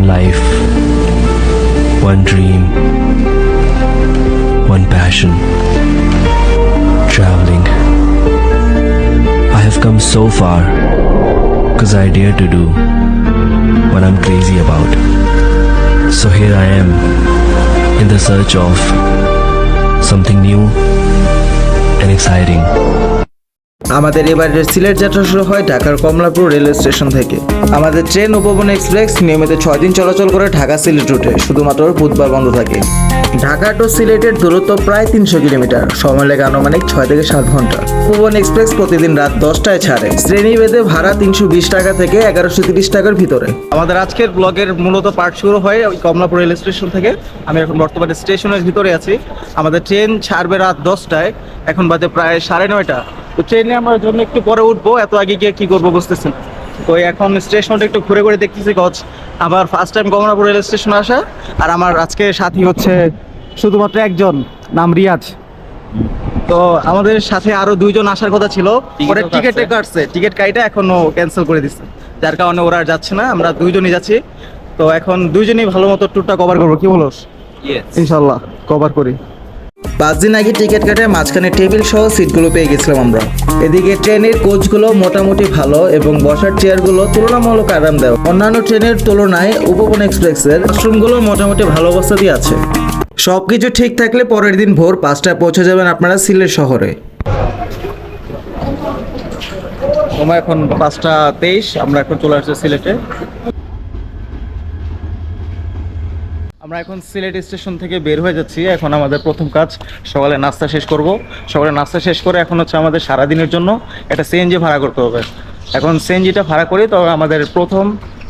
one life, one dream, one passion traveling. I have come so far because I dare to do what I'm crazy about. So here I am in the search of something new and exciting. আমাদের এবারের সিলেট যাত্রা শুরু হয় ঢাকার Kamalapur railway station থেকে। আমাদের train উপবন express নিয়মিত ছয় দিন চলাচল করে ঢাকা সিলেট রুটে, শুধুমাত্র বুধবার বন্ধ থাকে। ঢাকা টু সিলেটের দূরত্ব প্রায় তিনশো কিলোমিটার, সময় লাগে আনুমানিক ছয় থেকে সাত ঘণ্টা। উপবন এক্সপ্রেস প্রতিদিন রাত দশটায় ছাড়ে। শ্রেণি বেঁধে ভাড়া তিনশো বিশ টাকা থেকে এগারোশো তিরিশ টাকার ভিতরে। আমাদের আজকের ব্লগের মূলত পার্ট শুরু হয় ওই কমলাপুর রেল স্টেশন থেকে। আমি এখন বর্তমানে স্টেশনের ভিতরে আছি। আমাদের ট্রেন ছাড়বে রাত দশটায়, এখন বাজে প্রায় সাড়ে নয়টা। তো ট্রেনে আমার জন্য একটু পরে উঠবো এত আগে গিয়ে কি করব বুঝতেছেন? তো এখন স্টেশনটা একটু ঘুরে ঘুরে দেখতেছি গজ। আমার first time Kamalapur rail station আসা আর আমার আজকে সাথী হচ্ছে শুধুমাত্র একজন নাম রিয়াজ। তো আমাদের সাথে আরও দুইজন আসার কথা ছিল। পরে টিকিট কাটছে। টিকিট কাইটা এখনও ক্যান্সেল করে দিচ্ছে যার কারণে ওরা আর যাচ্ছে না আমরা দুইজনই যাচ্ছি। তো এখন দুইজনই ভালো মতো ট্যুরটা কভার করব। কি বলো ইনশাল্লাহ কভার করি। পাঁচ দিন আগে টিকিট কাটে মাঝখানে টেবিল সহ সিটগুলো পেয়ে গেছিলাম আমরা। এদিকে ট্রেনের কোচগুলো মোটামুটি ভালো এবং বসার চেয়ারগুলো তুলনামূলক আরাম দেয় অন্যান্য ট্রেনের তুলনায় উপবন এক্সপ্রেসের ওয়াশরুমগুলো মোটামুটি ভালো অবস্থাতেই আছে। সবকিছু ঠিক থাকলে পরের দিন ভোর পাঁচটায় পৌঁছে যাবেন আপনারা সিলেট শহরে। সময় এখন পাঁচটা তেইশ, আমরা এখন চলে আসছি সিলেটে। আমরা এখন সিলেট স্টেশন থেকে বের হয়ে যাচ্ছি। এখন আমাদের প্রথম কাজ, সকালে নাস্তা শেষ করব। সকালে নাস্তা শেষ করে এখন হচ্ছে আমাদের সারাদিনের জন্য একটা সিএনজি ভাড়া করতে হবে। এখন সিএনজিটা ভাড়া করি তবে আমাদের প্রথম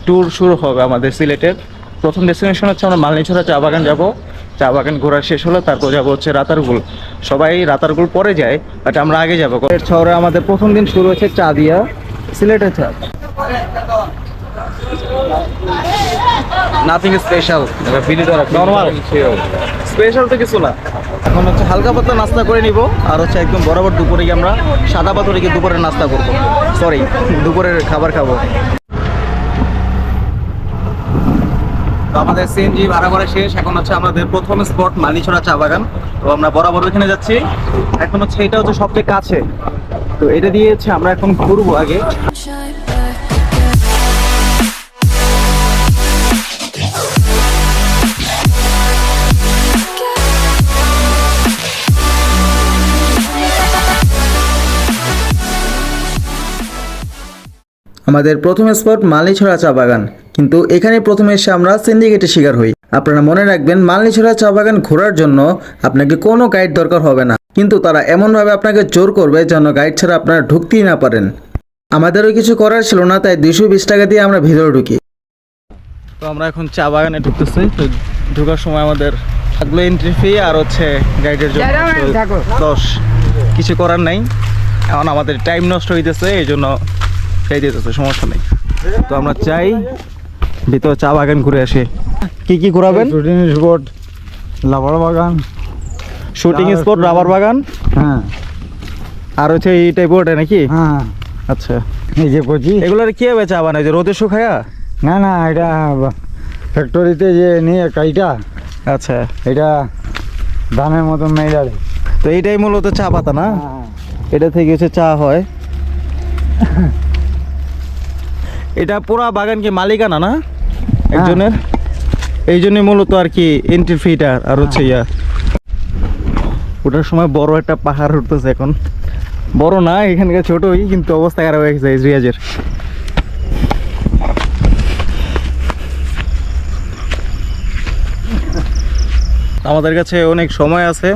ট্যুর শুরু হবে আমাদের সিলেটের। প্রথম ডেস্টিনেশন হচ্ছে আমরা মালনীছড়া চা বাগান যাব। চা বাগান ঘোরা শেষ হলো, তারপর যাব হচ্ছে রাতারগুল। সবাই রাতারগুল পরে যায় বাট আমরা আগে যাব। শহরে আমাদের প্রথম দিন শুরু হচ্ছে চা দিয়া, সিলেটের চা। নাথিং স্পেশাল নর্মাল স্পেশাল তো কিছু না। এখন হচ্ছে হালকা পাতলা নাস্তা করে নিব আর হচ্ছে একদম বরাবর দুপুরে গিয়ে আমরা সাদা পাথরে গিয়ে দুপুরের নাস্তা করব। সরি দুপুরের খাবার খাব। আমাদের সিএনজি ভাড়া করা শেষ। এখন হচ্ছে আমাদের প্রথম স্পট মালিছড়া চা বাগান। তো আমরা বরাবর ওইখানে যাচ্ছি। এখন হচ্ছে এটা হচ্ছে সবচেয়ে কাছে। তো এটা দিয়ে হচ্ছে আমরা এখন ঘুরবো আগে। আমাদের প্রথম স্পট মালনিছড়া চা বাগান। কিন্তু এখানে প্রথমে এসে আমরা সিন্ডিকেটের শিকার হই। আপনারা মনে রাখবেন মালনিছড়া চা বাগান ঘোরার জন্য আপনাকে কোনো গাইড দরকার হবে না। কিন্তু তারা এমনভাবে আপনাকে জোর করবে যেন গাইড ছাড়া আপনারা ঢুকতেই না পারেন। আমাদেরও কিছু করার ছিল না তাই দুশো বিশ টাকা দিয়ে আমরা ভিতরে ঢুকি। তো আমরা এখন চা বাগানে ঢুকতেছি। তো ঢোকার সময় আমাদের থাকল এন্ট্রি ফি আর হচ্ছে গাইডের জন্য দশ। কিছু করার নাই। এখন আমাদের টাইম নষ্ট হইতেছে এই জন্য চাই দিতেছে সমস্যা নেই। তো আমরা চাই ভিতরে চা বাগান ঘুরে আসি। কি কি ঘোরাবেন? শুটিং স্পট লাবড় বাগান। শুটিং স্পট রাবার বাগান? হ্যাঁ। আর হচ্ছে এই টাইপ ওটা নাকি? হ্যাঁ। আচ্ছা। এই যে কচি। এগুলোর কি হবে চা বানায়? যে রোদে শুকায়া? না না এটা ফ্যাক্টরিতে যে নিয়ে কাইটা আচ্ছা। এটা ধানের মতন মেয়েদারে তো এইটাই মূলত চা পাতা না? এটা থেকে হচ্ছে চা হয়। এটা পুরা বাগান কি মালিকানা না? একজনের? এই জন্য মূলত আর কি এন্ট্রি ফিটা আর হচ্ছে ইয়া। ওটার সময় বড় একটা পাহাড় উঠতেছে এখন। বড় না এখানকার ছোটই কিন্তু অবস্থা খারাপ হয়ে গেছে রিয়াজের। আমাদের কাছে অনেক সময় আছে।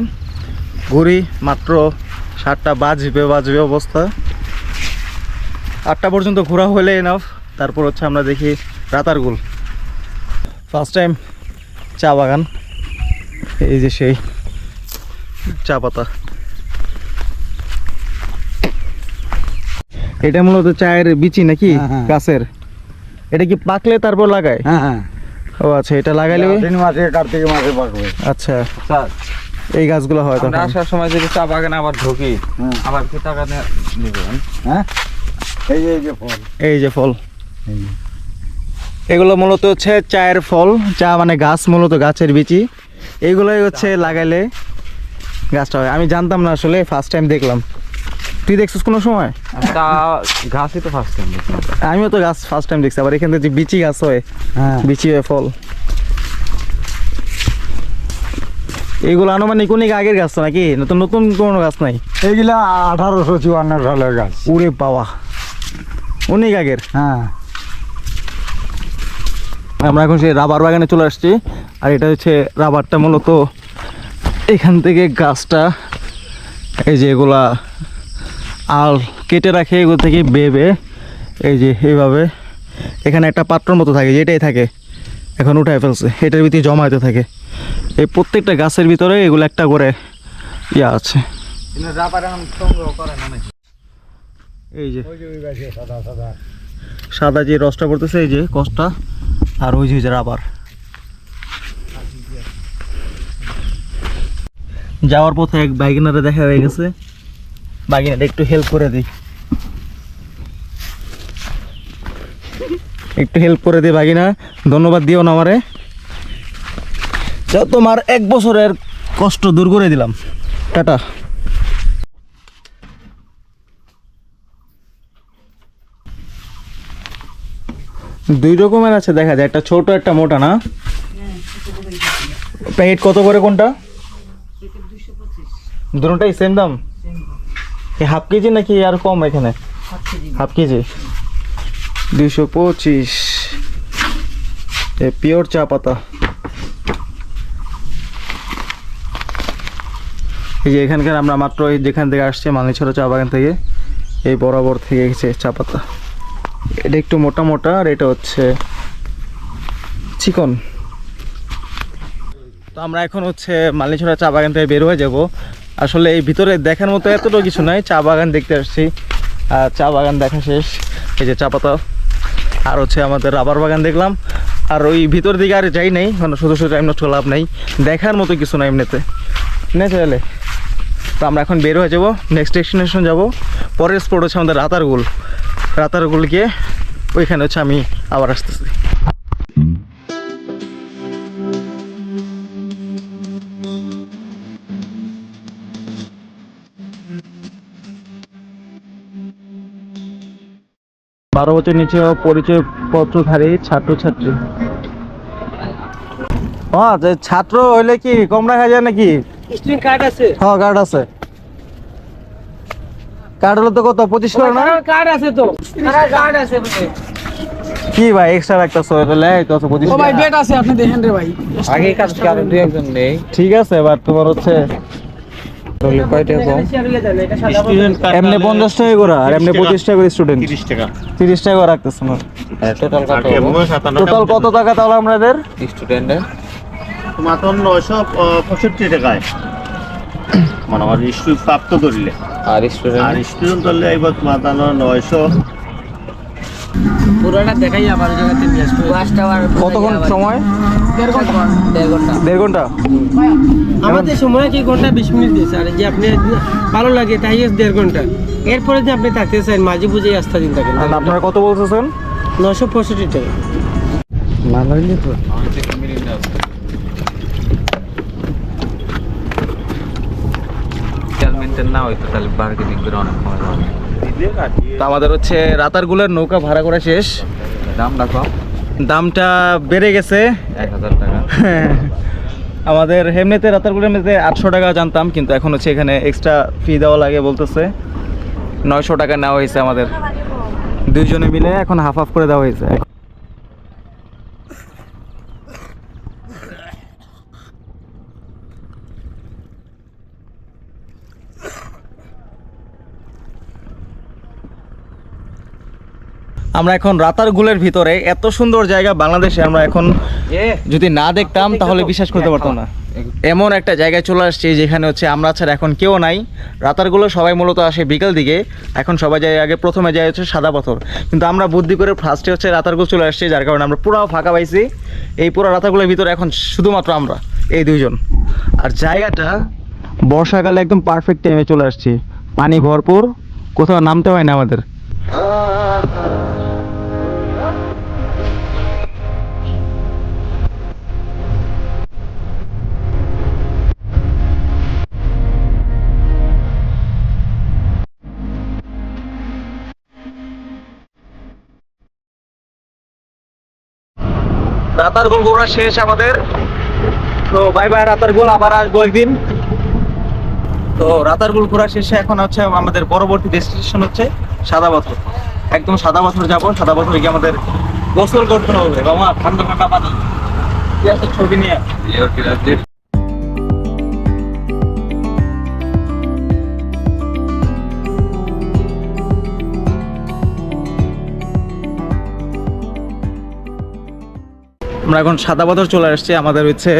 ঘুরি মাত্র সাতটা বাজবে বাজবে অবস্থা। আটটা পর্যন্ত ঘোরা হলে এনাফ তারপর হচ্ছে আমরা দেখি রাতারগুল ফার্স্ট টাইম চা বাগান। এই যে সেই চা পাতা। এটা মূলত চায়ের বিচি নাকি? হ্যাঁ, হ্যাঁ। গাছের। এটা কি পাকলে তারপর লাগায়? হ্যাঁ ও আচ্ছা এটা লাগাইলে তিন মাসে কার্তিক মাসে পাকবে। আচ্ছা। এই গাছগুলো হয় তখন। আসার সময় যদি চা বাগানে আবার ঢুকি। আবার কি টাকা নিবেন? হ্যাঁ? এই যে এই যে ফল। এই যে ফল। এগুলো মূলত হচ্ছে চায়ের ফল চা মানে গাছ মূলত গাছের বিচি। এগুলোই হচ্ছে লাগাইলে গাছটা হয়। আমি জানতাম না আসলে ফার্স্ট টাইম দেখলাম। তুই দেখছিস কোনো সময়? তা ঘাসই তো ফার্স্ট টাইম আমিও তো গাছ ফার্স্ট টাইম দেখছি আবার এখান থেকে বিচি গাছ হয় হ্যাঁ। বিচি হয়ে ফল। এইগুলো আনুমানিক অনেক আগের গাছ তো নাকি? নতুন নতুন কোনো গাছ নাই? এইগুলা আঠারোশো চুয়ান্ন সালের গাছ। উড়ে পাওয়া। অনেক আগের? হ্যাঁ। আমরা এখন সেই রাবার বাগানে চলে আসছি। আর এটা হচ্ছে রাবারটা মূলত এখান থেকে গাছটা এই যে এগুলা আল কেটে রাখে এগুলো থেকে বেবে। এই যে এইভাবে এখানে একটা পাত্রর মতো থাকে যেটাই থাকে এখন উঠায় ফেলছে। এটার ভিতরে জমা হতে থাকে। এই প্রত্যেকটা গাছের ভিতরে এগুলো একটা করে ইয়া আছে। এই যে সাদা যে রসটা পড়তেছে এই যে কষটা আর ওই যে রাবার যাওয়ার পথে এক বাইকিনারে দেখা হয়ে গেছে। বাইকিনারে একটু হেল্প করে দিই। একটু হেল্প করে দিই বাগিনা ধন্যবাদ দিও না আমারে। তোমার এক বছরের কষ্ট দূর করে দিলাম। টাটা। দুই রকমের আছে, দেখা যায়। একটা ছোট, একটা মোটা, না? প্যাকেট কত করে কোনটা? দুটোটাই সেম দাম? হাফ কেজি নাকি আর কম এখানে? Half KG. দুইশো পঁচিশ। পিওর চা পাতা। এই যে এখানকার আমরা মাত্র যেখান থেকে আসছি মালিছড়া চা বাগান থেকে, এই বরাবর থেকে গেছে চা পাতা। এটা একটু মোটা মোটা, আর এটা হচ্ছে চিকন। তো আমরা এখন হচ্ছে মালিছড়া চা বাগান থেকে বের হয়ে যাব। আসলে এই ভিতরে দেখার মতো এতটা কিছু নাই, চা বাগান দেখতে আসছি। আর চা বাগান দেখা শেষ, এই যে চা পাতা। আর হচ্ছে আমাদের রাবার বাগান দেখলাম। আর ওই ভিতর দিকে আর যাই নাই মানে শুধু শুধু নষ্ট লাভ নেই। দেখার মতো কিছু নাই এমনিতে। ন্যাচারালে তো আমরা এখন বের হয়ে যাব নেক্সট ডেস্টিনেশন যাব। পরের স্পট হচ্ছে আমাদের রাতারগুল। রাতারগুল গিয়ে ওইখানে হচ্ছে আমি আবার আসতেছি। বারো বছর নিচে পরিচয় পত্রধারী ছাত্রছাত্রী। হ্যাঁ ছাত্র হইলে কি কম রাখা যায় নাকি? স্টুডেন্ট কার্ড আছে। হ্যাঁ কার্ড আছে। কার্ড হলো তো কত? পঁচিশ করে না? কার্ড আছে তো। কার্ড আছে কি ভাই এক্সট্রা একটা তো আছে পঁচিশ ভাই ডেট আছে আপনি দেখেন রে ভাই। আগে কাজ কারও দুই একজন নেই? ঠিক আছে এবার তোমার হচ্ছে এমনি পঞ্চাশ টাকা করে আর এমনি পঁচিশ টাকা করে স্টুডেন্ট তিরিশ টাকা। তিরিশ টাকা করে রাখতেছে না। টোটাল টোটাল কত টাকা। তাহলে আমাদের স্টুডেন্টের মাত্র নয়শো পঁয়ষট্টি টাকায়। মানে আমার স্টুডেন্ট প্রাপ্ত করিলে আর আর স্টুডেন্ট স্টুডেন্ট ধরলে এবার মাতানো নয়শো। পুরোটা দেখাই আবার জায়গাতে নিয়ে আসব। কতক্ষণ সময়? দেড় ঘণ্টা। দেড় ঘণ্টা। দেড় ঘণ্টা? আমাদের সময় কি ঘণ্টা বিশ মিনিট দিয়েছে? আর যে আপনি ভালো লাগে তাই দেড় ঘণ্টা। এরপরে যে আপনি থাকতে চান মাঝে বুঝে আসতে দিন থাকেন। আপনারা কত বলতেছেন? নশো পঁয়ষট্টি টাকা। মেনটেন না হইতো তাহলে বার্গেনিং করে অনেক কমে যাবে তো আমাদের হচ্ছে রাতারগুলের নৌকা ভাড়া করা শেষ। দাম রাখো দামটা বেড়ে গেছে। এক হাজার টাকা। আমাদের এমনিতে রাতারগুলের এমনিতে আটশো টাকা জানতাম কিন্তু এখন হচ্ছে এখানে এক্সট্রা ফি দেওয়া লাগে বলতেছে। নয়শো টাকা নেওয়া হয়েছে আমাদের। দুইজনে মিলে এখন হাফ হাফ করে দেওয়া হয়েছে। আমরা এখন রাতারগুলের ভিতরে এত সুন্দর জায়গা বাংলাদেশে আমরা এখন যদি না দেখতাম তাহলে বিশ্বাস করতে পারতাম না। এমন একটা জায়গায় চলে আসছি যেখানে হচ্ছে আমরা ছাড়া এখন কেউ নাই। রাতারগুলো সবাই মূলত আসে বিকেল দিকে এখন সবাই যায় আগে প্রথমে যায় হচ্ছে সাদা পাথর। কিন্তু আমরা বুদ্ধি করে ফার্স্টে হচ্ছে রাতারগুল চলে আসছি যার কারণে আমরা পুরো ফাঁকা পাইছি। এই পুরো রাতারগুলোর ভিতরে এখন শুধুমাত্র আমরা এই দুইজন। আর জায়গাটা বর্ষাকালে একদম পারফেক্ট টাইমে চলে আসছি। পানি ভরপুর কোথাও নামতে হয় না আমাদের। রাতারগুল ঘোরা শেষ আমাদের। তো বাই বাই রাতার গোল, আবার আসব একদিন। তো রাতার গোল ঘোরা শেষে এখন হচ্ছে আমাদের পরবর্তী ডেস্টিনেশন হচ্ছে সাদা পাথর। একদম সাদা পাথর যাব, সাদা পাথরে গিয়ে আমাদের গোসল করতে হবে। বাবা, ঠান্ডা ঠান্ডা পানি ছবি নিয়ে আমরা এখন সাদা পাথর চলে আসছি। আমাদের হচ্ছে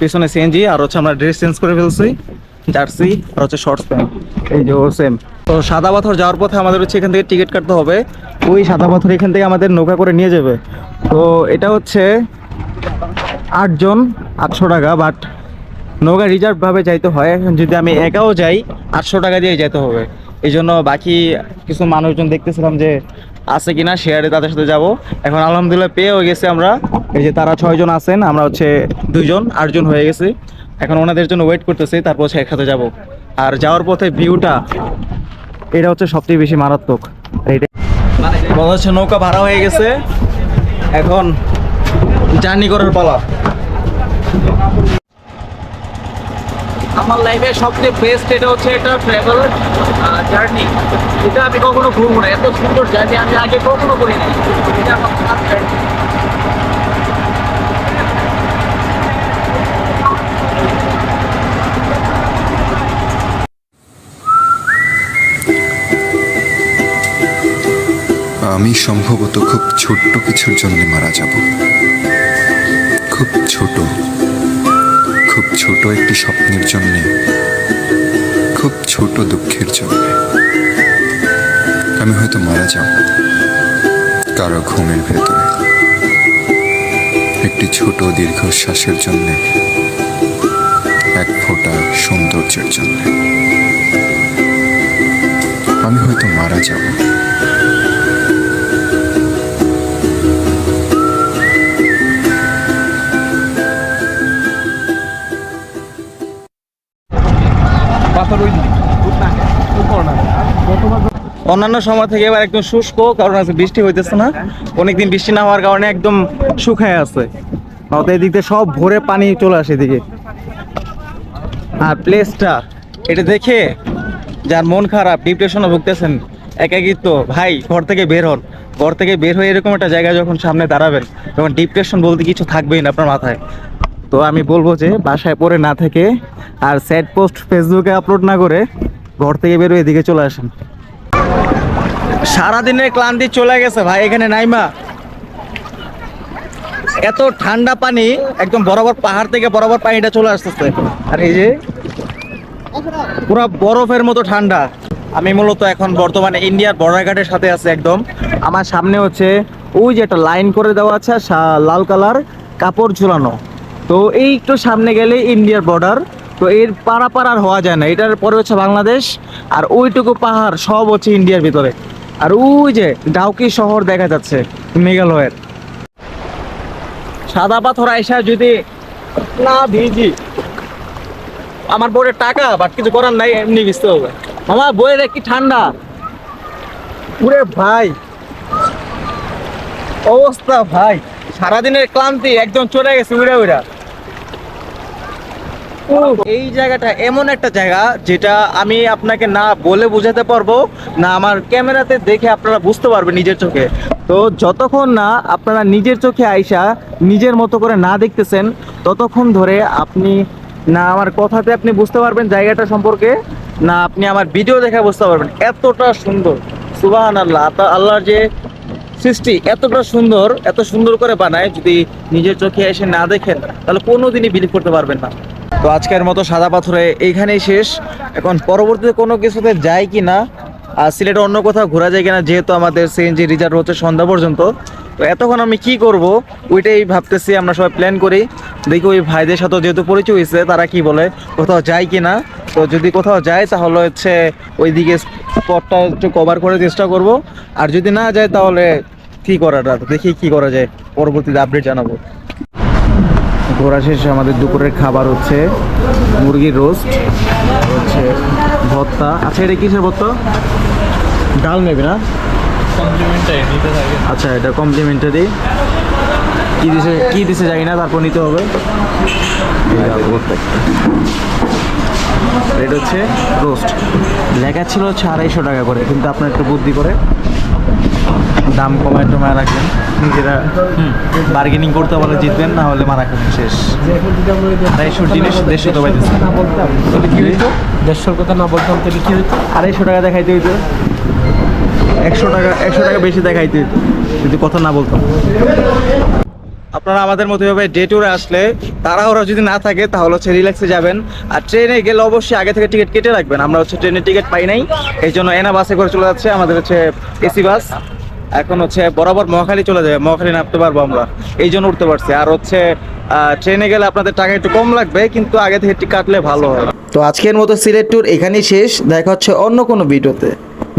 পিছনে সিএনজি আর হচ্ছে আমরা ড্রেস চেঞ্জ করে ফেলছি, জার্সি, আর হচ্ছে শর্টস প্যান্ট এই যে ও সেম তো সাদা পাথর যাওয়ার পথে আমাদের হচ্ছে এখান থেকে টিকিট কাটতে হবে। ওই সাদা পাথর এখান থেকে আমাদের নৌকা করে নিয়ে যাবে। তো এটা হচ্ছে আটজন আটশো টাকা বাট নৌকা রিজার্ভভাবে যাইতে হয়। এখন যদি আমি একাও যাই, আটশো টাকা দিয়ে যেতে হবে। এই জন্য বাকি কিছু মানুষজন দেখতেছিলাম যে আছে কিনা শেয়ারে তাদের সাথে যাব। এখন আলহামদুলিল্লাহ পেয়েও গেছি আমরা। এই যে তারা ছয়জন আছেন, আমরা হচ্ছে দুইজন আটজন হয়ে গেছি। এখন ওনাদের জন্য ওয়েট করতেছি, তারপর হচ্ছে একসাথে যাব। আর যাওয়ার পথে ভিউটা এটা হচ্ছে সবচেয়ে বেশি মারাত্মক। এইটা হচ্ছে নৌকা ভাড়া হয়ে গেছে। এখন জার্নি করার পালা। আমার লাইফে সবচেয়ে বেস্ট এটা হচ্ছে এটা ট্রাভেল জার্নি এটা আমি কখনো ঘুরবো না। এত সুন্দর জার্নি আমি আগে কখনো করি নাই এটা আমার আমি সম্ভবত খুব ছোট্ট কিছুর জন্য মারা যাব। খুব ছোট। খুব ছোট একটি স্বপ্নের জন্য, খুব ছোট দুঃখের জন্য। আমি হয়তো মারা যাব, কারও ঘুমের ভেতরে। একটি ছোট দীর্ঘশ্বাসের জন্য, এক ফোঁটা সৌন্দর্যের জন্য। আমি হয়তো মারা যাব। অন্যান্য সময় থেকে এবার একদম শুষ্ক, কারণ আজকে বৃষ্টি হইতেছে না। অনেকদিন বৃষ্টি না হওয়ার কারণে একদম শুকায় আছে। নয়তো এদিক দিয়ে সব ভরে পানি চলে আসে এদিকে। আর প্লেসটা এটা দেখে যার মন খারাপ ডিপ্রেশনে ভুগতেছেন, একাকিত্ব, ভাই, ঘর থেকে বের হন। ঘর থেকে বের হয়ে এরকম একটা জায়গায় যখন সামনে দাঁড়াবেন, তখন ডিপ্রেশন বলতে কিছু থাকবেই না আপনার মাথায়। তো আমি বলব যে বাসায় পড়ে না থেকে আর স্যাড পোস্ট ফেসবুকে আপলোড না করে ঘর থেকে বের এদিকে চলে আসেন। সারাদিনের ক্লান্তি চলে গেছে ভাই, এখানে নাইমা। এত ঠান্ডা পানি, একদম বরাবর পাহাড় থেকে বরাবর পানিটা চলে আসতেছে। আর এই যে পুরো বরফের মতো ঠান্ডা। আমি মূলত এখন বর্তমানে ইন্ডিয়ার বর্ডার সাথে আছে একদম। আমার সামনে হচ্ছে ওই যে একটা লাইন করে দেওয়া আছে লাল কালার কাপড় ঝুলানো। তো এই একটু সামনে গেলে ইন্ডিয়ার বর্ডার তো এর পারাপার আর হওয়া যায় না। এটার পরে হচ্ছে বাংলাদেশ, আর ওইটুকু পাহাড় সব হচ্ছে ইন্ডিয়ার ভিতরে। আর ওই যে ডাউকি শহর দেখা যাচ্ছে, মেঘালয়ের। সাদা পাথর আইসা যদি না ভিজি, আমার বইয়ের টাকা, বাট কিছু করার নাই, এমনি ভিজতে হবে। আমার বইয়ের কি ঠান্ডা। পুরে ভাই, অবস্থা ভাই। সারাদিনের ক্লান্তি একদম চলে গেছে উড়া উড়া। এই জায়গাটা এমন একটা জায়গা যেটা আমি আপনাকে না বলে বোঝাতে পারব, না আমার ক্যামেরাতে দেখে আপনারা বুঝতে পারবেন নিজের চোখে। তো যতক্ষণ না আপনারা নিজের চোখে আইসা নিজের মতো করে না দেখতেছেন, ততক্ষণ ধরে আপনি না আমার কথাতে আপনি বুঝতে পারবেন জায়গাটা সম্পর্কে, না আপনি আমার ভিডিও দেখে বুঝতে পারবেন এতটা সুন্দর। সুবাহান আল্লাহ আল্লাহর যে সৃষ্টি এতটা সুন্দর, এত সুন্দর করে বানায়, যদি নিজের চোখে এসে না দেখেন, তাহলে কোনোদিনই বিলিভ করতে পারবেন না। তো আজকের মতো সাদা পাথরে এইখানেই শেষ। এখন পরবর্তীতে কোনো কিছুতে যায় কি না, আর সিলেটে অন্য কোথাও ঘোরা যায় কিনা যেহেতু আমাদের সিএনজি রিজার্ভ হচ্ছে সন্ধ্যা পর্যন্ত, তো এতক্ষণ আমি কি করব, ওইটাই ভাবতেছি, আমরা সবাই প্ল্যান করি। দেখি ওই ভাইদের সাথে যেহেতু পরিচয় হয়েছে, তারা কি বলে, কোথাও যায় কি না। তো যদি কোথাও যায় তাহলে হচ্ছে ওইদিকে স্পটটা একটু কভার করে চেষ্টা করব। আর যদি না যায় তাহলে কি করাটা? দেখি কি করা যায়, পরবর্তীতে আপডেট জানাব। ঘোরা শেষে আমাদের দুপুরের খাবার হচ্ছে মুরগির রোস্ট হচ্ছে ভত্তা আচ্ছা এটা কিসের ভত্তা ডাল নেবে না আচ্ছা এটা কমপ্লিমেন্টারি। কি দিছে কি দিছে জানি না তারপর নিতে হবে। রেট হচ্ছে রোস্ট লেখা ছিল হচ্ছে আড়াইশো টাকা করে কিন্তু আপনার একটু বুদ্ধি করে দাম কমায় টমায় রাখবেন। নিজেরা বার্গেনিং করতে পারলে জিতবেন না হলে মারা খাবেন শেষ। আড়াইশোর জিনিস দেড়শো তো পাইতেছে। তাহলে কি হইতো? দেড়শোর কথা না বলতাম তাহলে কি হইতো? আড়াইশো টাকা দেখাইতে হইতো। একশো টাকা একশো টাকা বেশি দেখাইতে হইতো যদি কথা না বলতাম। আপনারা আমাদের মতো এভাবে ডে ট্যুরে আসলে তারা ওরা যদি না থাকে, তাহলে হচ্ছে রিল্যাক্সে যাবেন। আর ট্রেনে গেলে অবশ্যই আগে থেকে টিকিট কেটে রাখবেন। আমরা হচ্ছে ট্রেনের টিকিট পাই নাই, এই জন্য এনা বাসে করে চলে যাচ্ছে আমাদের হচ্ছে এসি বাস এখন হচ্ছে বরাবর মহাখালী চলে যাবে। মহাখালী নামতে পারব আমরা। এই জন্য উঠতে পারছি। আর হচ্ছে ট্রেনে গেলে আপনাদের টাকা একটু কম লাগবে, কিন্তু আগে থেকে টিকিট কাটলে ভালো হয়। তো আজকের মতো সিলেট ট্যুর এখানেই শেষ। দেখা হচ্ছে অন্য কোনো ভিডিওতে।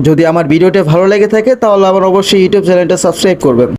যদি আমার ভিডিওটা ভালো লেগে থাকে, তাহলে আমার অবশ্যই ইউটিউব চ্যানেলটা সাবস্ক্রাইব করবেন।